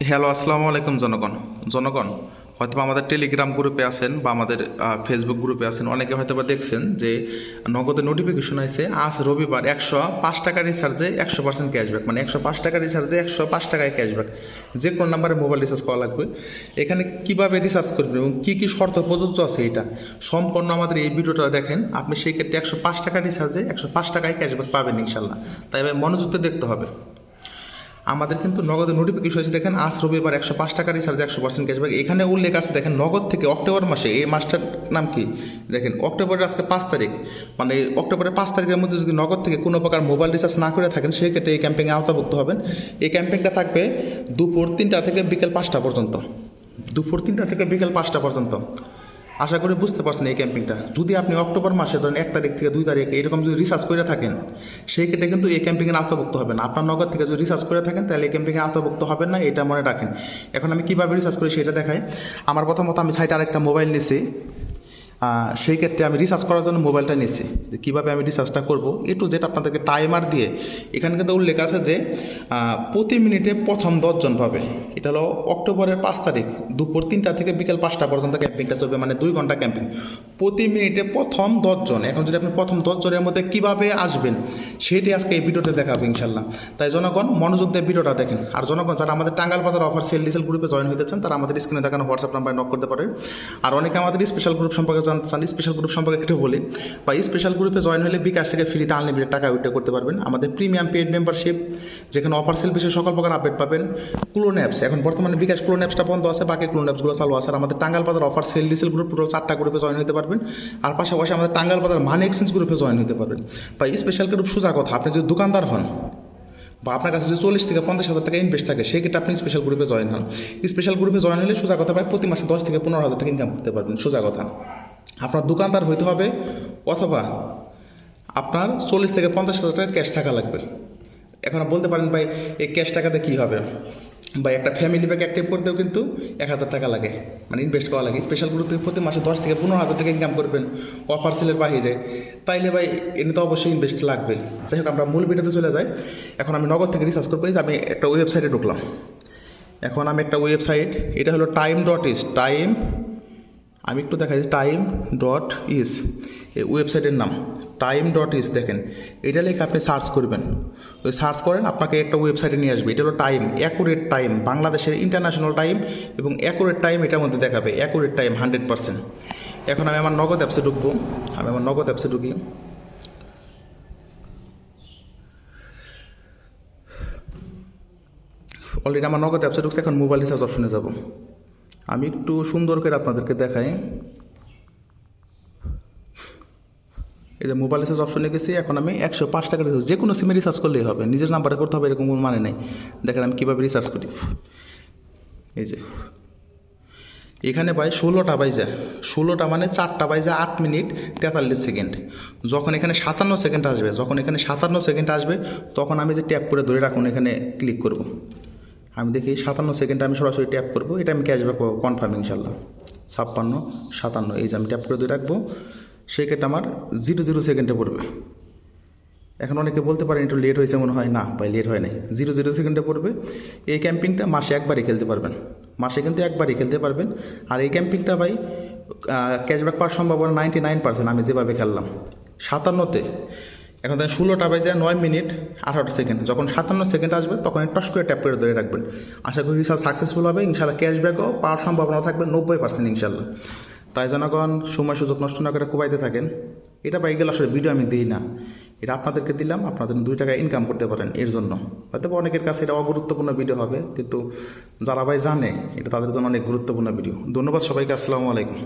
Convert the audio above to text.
Hello আসসালামু আলাইকুম, জনগণ। জনগণ হয়তো আমাদের টেলিগ্রাম গ্রুপে আছেন বা আমাদের ফেসবুক গ্রুপে আছেন। অনেকে হয়তো বা দেখছেন যে নগদে নোটিফিকেশন আছে আজ রবিবার একশো পাঁচ টাকা রিচার্জে একশো পার্সেন্ট ক্যাশব্যাক মানে একশো পাঁচ টাকা রিচার্জে একশো পাঁচ টাকায় ক্যাশব্যাক যে কোনো নাম্বারে মোবাইল রিচার্জ করা লাগবে। এখানে কীভাবে রিচার্জ করবেন এবং কী কী শর্ত প্রযোজ্য আছে এটা? সম্পূর্ণ আমাদের এই ভিডিওটা দেখেন। আপনি সেই ক্ষেত্রে একশো পাঁচ টাকা রিচার্জে একশো পাঁচ টাকায় ক্যাশব্যাক পাবেন ইনশাল্লাহ। তাই মনোযোগ দেখতে হবে। আমাদের কিন্তু নগদে নোটিফিকেশন আছে দেখেন, আজ রবিবার একশো পাঁচ টাকা রিচার্জ একশো পার্সেন্ট ক্যাশব্যাক এখানে উল্লেখ আছে, দেখেন, নগদ থেকে অক্টোবর মাসে, এই মাসটার নাম কি? দেখেন, অক্টোবরের আজকে পাঁচ তারিখ। মানে অক্টোবরের পাঁচ তারিখের মধ্যে যদি নগদ থেকে কোনো প্রকার মোবাইল রিচার্জ না করে থাকেন, সেক্ষেত্রে এই ক্যাম্পেইনে আওতাভুক্ত হবেন। এই ক্যাম্পেইনটা থাকবে দুপুর তিনটা থেকে বিকেল পাঁচটা পর্যন্ত। দুপুর তিনটা থেকে বিকেল পাঁচটা পর্যন্ত। আশা করি বুঝতে পারছেন এই ক্যাম্পিংটা। যদি আপনি অক্টোবর মাসে ধরেন এক তারিখ থেকে দুই তারিখ এরকম যদি রিসার্চ করে থাকেন সেই ক্ষেত্রে কিন্তু এই ক্যাম্পিংয়ে আওতাভুক্ত হবেন। আপনার নগদ থেকে যদি রিসার্চ করে থাকেন তাহলে এই ক্যাম্পিংয়ে আওতাভুক্ত হবেন না এটা মনে রাখেন। এখন আমি কীভাবে রিসার্চ করি সেটা দেখাই। আমার প্রথমত আমি সাইটে আরেকটা মোবাইল আহ, সেই ক্ষেত্রে আমি রিসার্চ করার জন্য মোবাইলটা নিয়েছি। যে কীভাবে আমি রিসার্চটা করব একটু যেটা আপনাদেরকে টাইমার দিয়ে। এখানে কিন্তু উল্লেখ আছে যে প্রতি মিনিটে প্রথম দশজন পাবে। এটা হলো অক্টোবরের পাঁচ তারিখ, দুপুর তিনটা থেকে বিকেল পাঁচটা পর্যন্ত ক্যাম্পিংটা চলবে মানে দুই ঘণ্টা ক্যাম্পিং প্রতি মিনিটে প্রথম দশজন, এখন যদি আপনি প্রথম দশজনের মধ্যে কীভাবে আসবেন, সেটি আজকে এই ভিডিওতে দেখাবো ইনশাল্লাহ তাই জনগণ, মনোযোগ দিয়ে ভিডিওটা দেখেন। আর জনগণ, যারা আমাদের টাঙ্গাল বাজার অফার সেল ডিসেল গ্রুপে জয়েন হতে চান তারা আমাদের স্ক্রিনে দেখানো হোয়াটসঅ্যাপ নাম্বারে নক করতে পারেন। আর অনেকে আমাদের স্পেশাল গ্রুপ সম্পর্কে চান স্পেশাল গ্রুপ সম্পর্কে একটু বলি। বা স্পেশাল গ্রুপে জয়েন হলে বিকাশ থেকে ফ্রিতে আনলিমিটেড টাকা উইথড্র করতে পারবেন। আমাদের প্রিমিয়াম পেড মেম্বারশিপ যেখানে অফার সেল বিষয়ে সকল প্রকার আপডেট পাবেন। ক্লোন অ্যাপস এখন বর্তমানে বিকাশ ক্লোন অ্যাপসটা বন্ধ আছে, বাকি ক্লোন অ্যাপসগুলো চালু আছে। আর আমাদের টাঙ্গাল বাজার অফার সেল ডিসেল গ্রুপ টোটাল চারটা গ্রুপে জয়েন হতে পারবেন। আর পাশাপাশি আমাদের টাঙ্গাল বাজার মানি এক্সচেঞ্জ গ্রুপে জয়েন হতে পারবেন। বা স্পেশাল গ্রুপ সোজা কথা, আপনি যদি দোকানদার হন, বা আপনার কাছে যদি চল্লিশ থেকে পঞ্চাশ হাজার টাকা ইনভেস্ট থাকে, সেই ক্ষেত্রে আপনি স্পেশাল গ্রুপে জয়েন হন। স্পেশাল গ্রুপে জয়েন হলে সোজা কথা, প্রায় প্রতি মাসে দশ থেকে পনেরো হাজার টাকা ইনকাম করতে পারবেন। সোজা কথা। আপনার দোকানদার হইতে হবে অথবা আপনার চল্লিশ থেকে পঞ্চাশ হাজার টাকা ক্যাশ টাকা লাগবে। এখন বলতে পারেন, ভাই, এই ক্যাশ টাকাতে কী হবে? বা একটা ফ্যামিলি ব্যাগ অ্যাক্টিভ করতেও কিন্তু এক হাজার টাকা লাগে। মানে ইনভেস্ট করা লাগে। স্পেশাল গ্রুপ থেকে প্রতি মাসে দশ থেকে পনেরো হাজার টাকা ইনকাম করবেন অফার সেলের বাহিরে। তাইলে ভাই, এনে তো অবশ্যই ইনভেস্ট লাগবে। যাই হোক, আমরা মূল ভিডিওতে চলে যাই। এখন আমি নগদ থেকে রিসার্চ করব। যে আমি একটা ওয়েবসাইটে ঢুকলাম। এখন আমি একটা ওয়েবসাইট এটা হলো টাইম ডট ইস টাইম আমি একটু দেখা যাচ্ছি টাইম ডট ইস এই ওয়েবসাইটের নাম। টাইম ডট ইস দেখেন, এটা লিখে আপনি সার্চ করবেন। ওই সার্চ করেন, আপনাকে একটা ওয়েবসাইটে নিয়ে আসবে। এটা হলো টাইম অ্যাকুরেট টাইম বাংলাদেশের ইন্টারন্যাশনাল টাইম এবং অ্যাকুরেট টাইম এটার মধ্যে দেখাবে। অ্যাকুরেট টাইম হান্ড্রেড পার্সেন্ট এখন আমি আমার নগদ অ্যাপসে ঢুকবো। আমি আমার নগদ অ্যাপসে ঢুকি। অলরেডি আমার নগদ অ্যাপসে ঢুকছে, এখন মোবাইল রিচার্জ অপশনে যাব। আমি একটু সুন্দর করে আপনাদেরকে দেখাই। এই যে মোবাইল রিচার্জ অপশনে গেছি, এখন আমি একশো পাঁচ টাকা রিচার্জ যে কোনো সিমে রিচার্জ করলেই হবে। নিজের নাম্বারে করতে হবে, এরকম কোনো মানে নেই। দেখেন আমি কীভাবে রিচার্জ করি। এই যে। এখানে ভাই ষোলোটা বাইজা ষোলোটা মানে চারটা বাইজা আট মিনিট তেতাল্লিশ সেকেন্ড। যখন এখানে সাতান্ন সেকেন্ড আসবে, যখন এখানে সাতান্ন সেকেন্ড আসবে, তখন আমি যে ট্যাপ করে ধরে রাখুন, এখানে ক্লিক করব। আমি দেখি সাতান্ন সেকেন্ড আমি সরাসরি ট্যাপ করব। এটা আমি ক্যাশব্যাক পাবো কনফার্ম ইনশাল্লাহ। ছাপ্পান্ন, সাতান্ন, এই যে আমি ট্যাপ করে দিয়ে রাখব। সেক্ষেত্রে আমার জিরো জিরো সেকেন্ডে পড়বে। এখন অনেকে বলতে পারেন, একটু লেট হয়েছে মনে হয়। না ভাই লেট হয় নাই। জিরো জিরো সেকেন্ডে পড়বে। এই ক্যাম্পিংটা মাসে একবারই খেলতে পারবেন। মাসে কিন্তু একবারই খেলতে পারবেন। আর এই ক্যাম্পিংটা ভাই ক্যাশব্যাক পাওয়ার সম্ভাবনা নাইনটি নাইন পার্সেন্ট আমি যেভাবে খেললাম। সাতান্নতে এখন তাই ষোলোটা বাজে নয় মিনিট আঠারোটা সেকেন্ড যখন সাতান্ন সেকেন্ড আসবে, তখন টস করে ট্যাপ করে ধরে রাখবেন। আশা করি রিসার্চ সাকসেসফুল হবে ইনশাল্লাহ ক্যাশব্যাকও পাওয়ার সম্ভাবনা থাকবে নব্বই পার্সেন্ট ইনশাল্লাহ তাই জনগণ, সময় সুযোগ নষ্ট না করে কুবাইতে থাকেন। এটা বা এগুলো আসলে ভিডিও আমি দিই না। এটা আপনাদেরকে দিলাম আপনাদের দুই টাকা ইনকাম করতে পারেন এর জন্য। হয়তো অনেকের কাছে এটা অগুরুত্বপূর্ণ ভিডিও হবে, কিন্তু যারা ভাই জানে, এটা তাদের জন্য অনেক গুরুত্বপূর্ণ ভিডিও ধন্যবাদ সবাইকে, আসসালামু আলাইকুম।